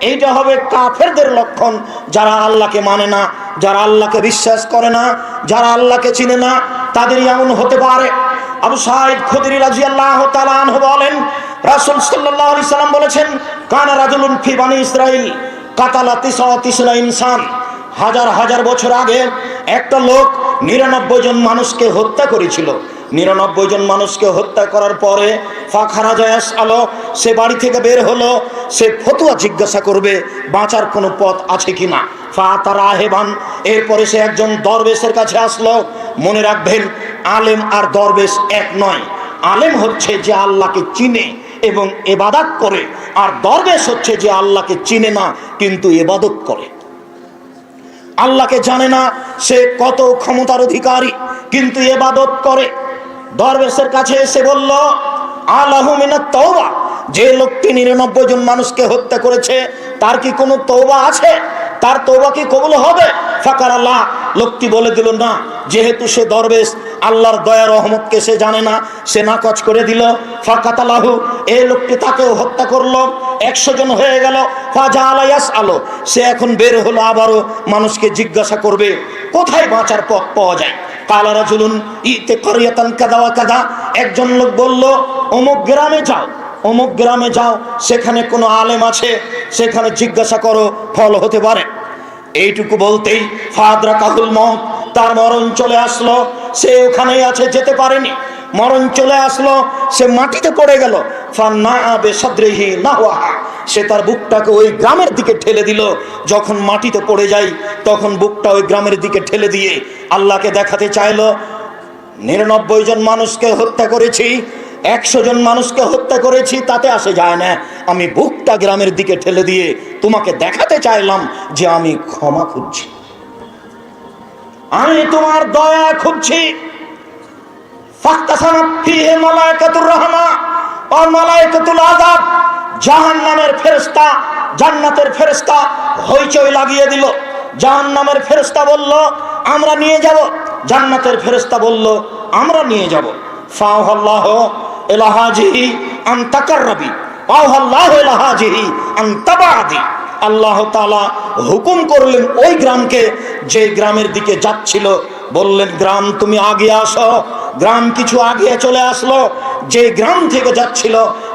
এইটা হবে কাফেরদের লক্ষণ। যারা আল্লাহকে মানে না, যারা আল্লাহকে বিশ্বাস করে না, যারা আল্লাহকে চিনে না, তাদের এমন হতে পারে। আবু সাইদ খুদরি রাজি আল্লাহ তালান বলেন, রাসুল সাল্লাহ সাল্লাম বলেছেন, কানা রাজুলুন ফি বানি ইসরাইল কাতালা তিসা তিসরা ইনসান। হাজার হাজার বছর আগে একটা লোক নিরানব্বই জন মানুষকে হত্যা করেছিল। নিরানব্বই জন মানুষকে হত্যা করার পরে ফাখারা জয়াস আলো, সে বাড়ি থেকে বের হলো, সে ফতুয়া জিজ্ঞাসা করবে, বাঁচার কোনো পথ আছে কিনা? ফা তারা হেবান এরপরে সে একজন দরবেশের কাছে আসলো, মনে রাখবেন, আলেম আর দরবেশ এক নয়। আলেম হচ্ছে যে আল্লাহকে চিনে এবং এবাদত করে, আর দরবেশ হচ্ছে যে আল্লাহকে চিনে না, কিন্তু এবাদত করে। আল্লাহকে জানে না, সে কত ক্ষমতার অধিকারী, কিন্তু এবাদত করে। দরবেশের কাছে এসে বলল আল্লাহ তৌবা যে লোকটি নিরানব্বই জন মানুষকে হত্যা করেছে, তার কি কোনো তৌবা আছে? তার তৌবা কি কবুল হবে? ফাকার আল্লাহ লোকটি বলে দিল, না, যেহেতু সে দরবেশ, আল্লাহর দয়া রহমতকে সে জানে না, সে নাকচ করে দিল। ফাকাতালাহু, এই লোকটি তাকেও হত্যা করল, একশো জন হয়ে গেল। ফাজা আলাইয়াস আলো সে এখন বের হলো, আবারও মানুষকে জিজ্ঞাসা করবে, কোথায় বাঁচার পথ পাওয়া যায়? কাদা একজন লোক বলল, অমুক গ্রামে যাও, অমুক গ্রামে যাও, সেখানে কোনো আলেম আছে, সেখানে জিজ্ঞাসা করো, ফল হতে পারে। এইটুকু বলতেই ফাদরা কাহুল মত তার মরণ চলে আসলো। সে ওখানেই আছে, যেতে পারেনি। মরণ চলে আসলো, সে মাটিতে পড়ে গেল। সে তার বুকটাকে ওই গ্রামের দিকে ঠেলে দিল। যখন মাটিতে পড়ে যায় তখন বুকটা ওই গ্রামের দিকে ঠেলে দিয়ে আল্লাহকে দেখাতে চাইলো, নিরানব্বই জন মানুষকে হত্যা করেছি, একশো জন মানুষকে হত্যা করেছি, তাতে আসে যায় না। আমি বুকটা গ্রামের দিকে ঠেলে দিয়ে তোমাকে দেখাতে চাইলাম যে আমি ক্ষমা খুঁজছি। আমি তোমার দয়া খুঁজছি। আযাব। জাহান্নামের ফেরেশতা, জান্নাতের ফেরেশতা হইচই লাগিয়ে দিল। জাহান্নামের ফেরেশতা বলল, আমরা নিয়ে যাব। জান্নাতের ফেরেশতা বলল, আমরা নিয়ে যাব। ফাওহাল্লাহ এলাহাজিহি আন তাকাররাবি, ফাওহাল্লাহ এলাহাজিহি আন তাবাদি। আল্লাহ তাআলা হুকুম করলেন, ওই গ্রামকে যে গ্রামের দিকে যাচ্ছিল, বললেন, গ্রাম তুমি আগে আসো, গ্রাম কিছু আগে চলে আসলো, যে গ্রাম থেকে যাচ্ছিল,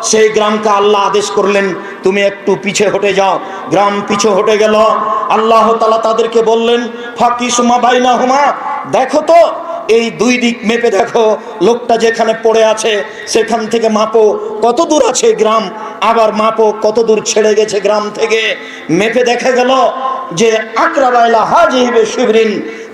সেই গ্রামকে আল্লাহ আদেশ করলেন, তুমি একটু পিছে হটে যাও। গ্রাম পিছে হটে গেল আল্লাহ তালা তাদেরকে বললেন ফাঁকি সুমা বাইনা হুমা দেখো তো, এই দুই দিক মেপে দেখো, লোকটা যেখানে পড়ে আছে, সেখান থেকে মাপো কত দূর আছে গ্রাম, আবার মাপো কত দূর ছেড়ে গেছে গ্রাম থেকে। মেপে দেখা গেল যে আকরাবাইলা হাজিবে শিবরিন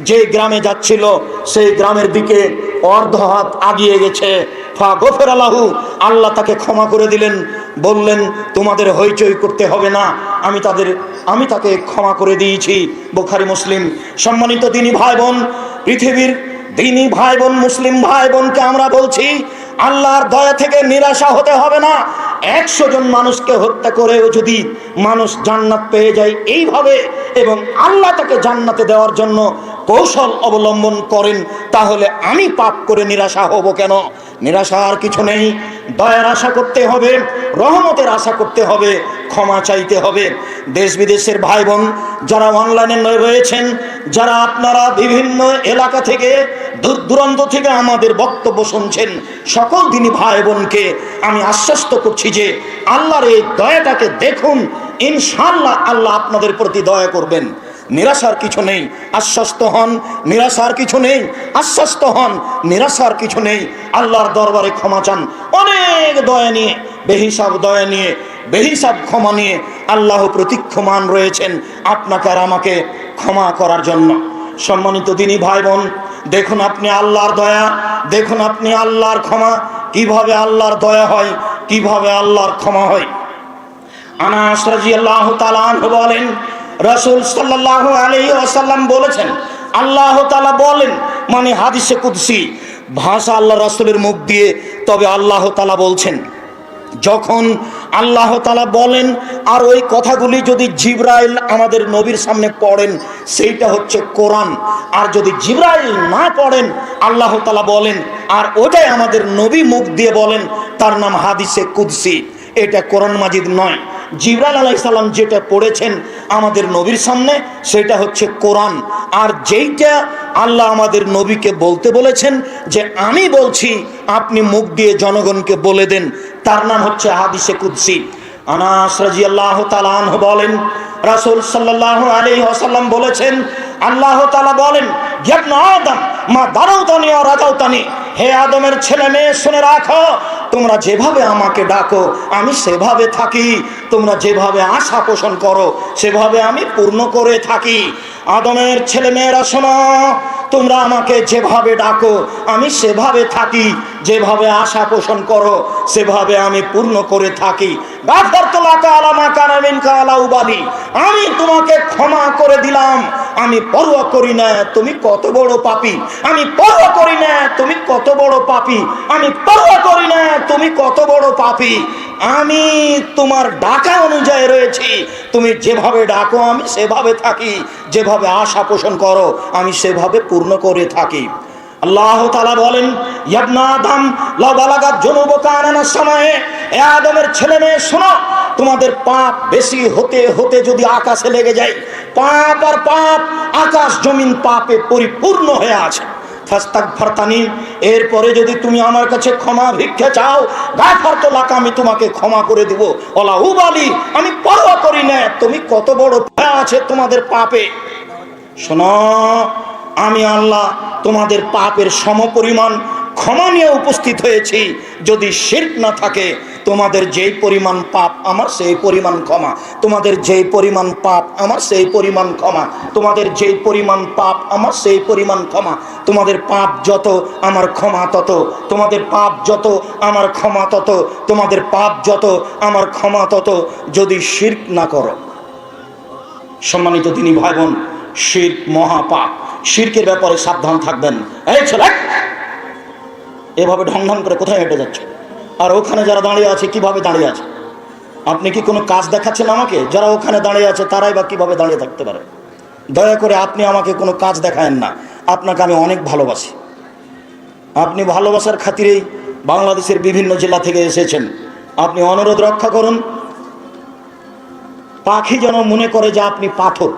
যে গ্রামে যাচ্ছিল, সেই গ্রামের দিকে অর্ধ হাত আগিয়ে গেছে। ফা গোফের আলাহু, আল্লাহ তাকে ক্ষমা করে দিলেন। বললেন, তোমাদের হইচই করতে হবে না। আমি তাদের, আমি তাকে ক্ষমা করে দিয়েছি। বোখারি, মুসলিম। সম্মানিত দিনী ভাই বোন পৃথিবীর দিনী ভাই বোন মুসলিম ভাই বোনকে আমরা বলছি, আল্লাহর দয়া থেকে নিরাশা হতে হবে না। একশো জন মানুষকে হত্যা করেও যদি মানুষ জান্নাত পেয়ে যায় এইভাবে এবং আল্লাহ তাকে জান্নাতে দেওয়ার জন্য কৌশল অবলম্বন করেন, তাহলে আমি পাপ করে নিরাশা হব কেন? নিরাশা আর কিছু নেই। দয়ার আশা করতে হবে, রহমতের আশা করতে হবে, ক্ষমা চাইতে হবে। দেশ বিদেশের ভাই বোন যারা অনলাইনে রয়েছেন যারা আপনারা বিভিন্ন এলাকা থেকে দূর দূরান্ত থেকে আমাদের বক্তব্য শুনছেন, সকল দিনই ভাই বোনকে আমি আশ্বস্ত করছি যে আল্লাহর এই দয়াটাকে দেখুন ইনশাল্লাহ আল্লাহ আপনাদের প্রতি দয়া করবেন। নিরাশার কিছু নেই, আশ্বস্ত হন, নিরাশার কিছু নেই, আশ্বস্ত হন, নিরাশার কিছু নেই। আল্লাহর দরবারে ক্ষমা চান, অনেক দয়া নিয়ে, বেহিসাব দয়া নিয়ে, বেহিসাব ক্ষমা নিয়ে আল্লাহ প্রতীক্ষমান রয়েছেন আপনাকে আর আমাকে ক্ষমা করার জন্য। সম্মানিত দিনী ভাই বোন দেখুন আপনি আল্লাহর দয়া, দেখুন আপনি আল্লাহর ক্ষমা, কীভাবে আল্লাহর দয়া হয়, কীভাবে আল্লাহর ক্ষমা হয়। আনাস রাদিয়াল্লাহু তাআলা আনহু বলেন, রাসূল সাল্লাল্লাহু আলাইহি ওয়াসাল্লাম বলেছেন, আল্লাহ তাআলা বলেন মানে হাদিসে কুদসি, ভাষা আল্লাহ রাসূলের মুখ দিয়ে, তবে আল্লাহ তাআলা বলছেন যখন আল্লাহ তালা বলেন, আর ওই কথাগুলি যদি জিব্রাইল আমাদের নবীর সামনে পড়েন, সেইটা হচ্ছে কোরআন। আর যদি জিব্রাইল না পড়েন, আল্লাহ তালা বলেন, আর ওটাই আমাদের নবী মুখ দিয়ে বলেন, তার নাম হাদিসে কুদসি। এটা কোরআন মাজিদ নয়। জিবরাল আলাইসাল্লাম যেটা পড়েছেন আমাদের নবীর সামনে, সেটা হচ্ছে কোরআন। আর যেইটা আল্লাহ আমাদের নবীকে বলতে বলেছেন যে আমি বলছি, আপনি মুখ দিয়ে জনগণকে বলে দেন। তার নাম হচ্ছে হাদিসে কুদ্সি। আনাস রাজি আল্লাহ তালাহ বলেন, রাসুল সাল্লাহ আলী আসাল্লাম বলেছেন, আল্লাহ তালা বলেন মা হে আদমের ছেলে মেয়ে, শুনে রাখো, তোমরা যেভাবে আমাকে ডাকো, আমি সেভাবে থাকি, তোমরা যেভাবে আশা করো, সেভাবে আমি পূর্ণ করে থাকি। আদমের ছেলে মেয়েরা শোনো, তোমরা আমাকে যেভাবে ডাকো, আমি সেভাবে থাকি, যেভাবে আশা পোষণ করো, সেভাবে আমি পূর্ণ করে থাকি। আমি তোমাকে ক্ষমা করে দিলাম। আমি পরোয়া করি না, তুমি কত বড় পাপি। আমি পরোয়া করি না, তুমি কত বড় পাপি। আমি পরোয়া করি না, তুমি কত বড় পাপি। আমি তোমার ডাকা অনুযায়ী রয়েছি। তুমি যেভাবে ডাকো, আমি সেভাবে থাকি। যেভাবে আশা পোষণ করো, আমি সেভাবে পূর্ণ করে থাকি। আল্লাহ তালা বলেন, ইয়াবনা আদম লাগাত জনুব কানানোর সময়ে এ আদমের ছেলে মেয়ে, শোনো, তোমাদের পাপ বেশি হতে হতে যদি আকাশে লেগে যায়, পাপ আর পাপ আকাশ জমিন পাপে পরিপূর্ণ হয়ে আছে। ফাস্তাক ফারতানি এরপরে যদি তুমি আমার কাছে ক্ষমা ভিক্ষা চাও গাফার তো লাকা, আমি তোমাকে ক্ষমা করে দিব। ওলা উবালি আমি পরোয়া করি না। তুমি কত বড় আছে তোমাদের পাপে। শোনো, আমি আল্লাহ তোমাদের পাপের সমপরিমাণ ক্ষমা নিয়ে উপস্থিত হয়েছি। যদি শির্ক না থাকে তোমাদের যেই পরিমাণ পাপ আমার, সেই পরিমাণ ক্ষমা। তোমাদের যেই পরিমাণ পাপ আমার, সেই পরিমাণ ক্ষমা। তোমাদের যেই পরিমাণ পাপ আমার, সেই পরিমাণ ক্ষমা। তোমাদের পাপ যত আমার ক্ষমা তত। তোমাদের পাপ যত আমার ক্ষমা তত। তোমাদের পাপ যত আমার ক্ষমা তত। যদি শির্ক না করো, সম্মানিত তিনি ভাই বোন শির মহাপাপ। শির্কের ব্যাপারে সাবধান থাকবেন। এই ছেলে, এভাবে ঢং ঢং করে কোথায় হেঁটে যাচ্ছে? আর ওখানে যারা দাঁড়িয়ে আছে, কীভাবে দাঁড়িয়ে আছে? আপনি কি কোনো কাজ দেখাচ্ছেন আমাকে? যারা ওখানে দাঁড়িয়ে আছে, তারাই বা কীভাবে দাঁড়িয়ে থাকতে পারে? দয়া করে আপনি আমাকে কোনো কাজ দেখায়েন না। আপনাকে আমি অনেক ভালোবাসি। আপনি ভালোবাসার খাতিরেই বাংলাদেশের বিভিন্ন জেলা থেকে এসেছেন। আপনি অনুরোধ রক্ষা করুন। পাখি যেন মনে করে যে আপনি পাথর।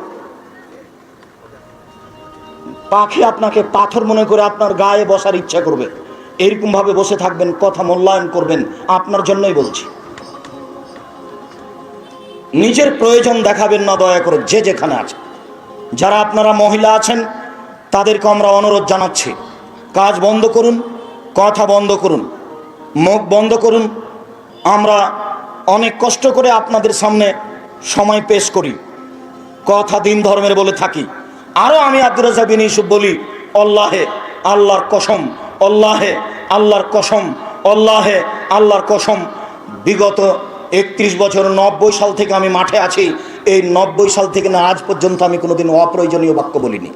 পাখি আপনাকে পাথর মনে করে আপনার গায়ে বসার ইচ্ছা করবে। এরকম ভাবে বসে থাকবেন, কথা মূল্যায়ন করবেন, আপনার জন্যই বলছি। নিজের প্রয়োজন দেখাবেন না দয়া করে, যে যেখানে আছে। যারা আপনারা মহিলা আছেন, তাদেরকে আমরা অনুরোধ জানাচ্ছি, কাজ বন্ধ করুন, কথা বন্ধ করুন, মুখ বন্ধ করুন। আমরা অনেক কষ্ট করে আপনাদের সামনে সময় পেশ করি, কথা দিন ধর্মের বলে থাকি। আরও আমি আব্দুর রাজা বিন বলি অল্লাহে আল্লাহর কসম অল্লাহে আল্লাহর কসম অল্লাহে আল্লাহর কসম। বিগত একত্রিশ বছর, নব্বই সাল থেকে আমি মাঠে আছি। এই নব্বই সাল থেকে না, আজ পর্যন্ত আমি কোনোদিন অপ্রয়োজনীয় বাক্য বলিনি।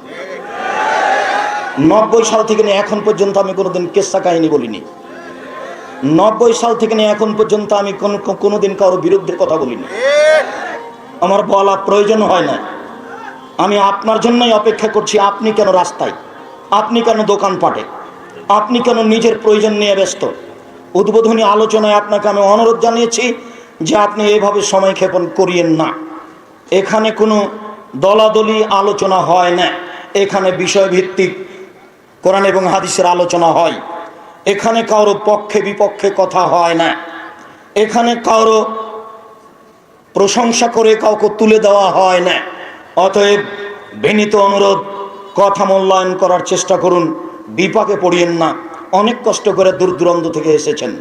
নব্বই সাল থেকে নিয়ে এখন পর্যন্ত আমি কোনোদিন কেসা কাহিনী বলিনি। নব্বই সাল থেকে নিয়ে এখন পর্যন্ত আমি কোনো কোনোদিন কারোর বিরুদ্ধে কথা বলিনি। আমার বলা প্রয়োজন হয় না। আমি আপনার জন্যই অপেক্ষা করছি, আপনি কেন রাস্তায়? আপনি কেন দোকানপাটে? আপনি কেন নিজের প্রয়োজন নিয়ে ব্যস্ত? উদ্বোধনী আলোচনায় আপনাকে আমি অনুরোধ জানিয়েছি যে আপনি এভাবে সময় ক্ষেপণ করিয়েন না। এখানে কোনো দলাদলি আলোচনা হয় না। এখানে বিষয়ভিত্তিক কোরআন এবং হাদিসের আলোচনা হয়। এখানে কারও পক্ষে বিপক্ষে কথা হয় না। এখানে কারও প্রশংসা করে কাউকে তুলে দেওয়া হয় না। অতএব বিনীত অনুরোধ, কথা মূল্যায়ন করার চেষ্টা করুন। বিপাকে পড়িয়েন না। অনেক কষ্ট করে দূর দূরান্ত থেকে এসেছেন।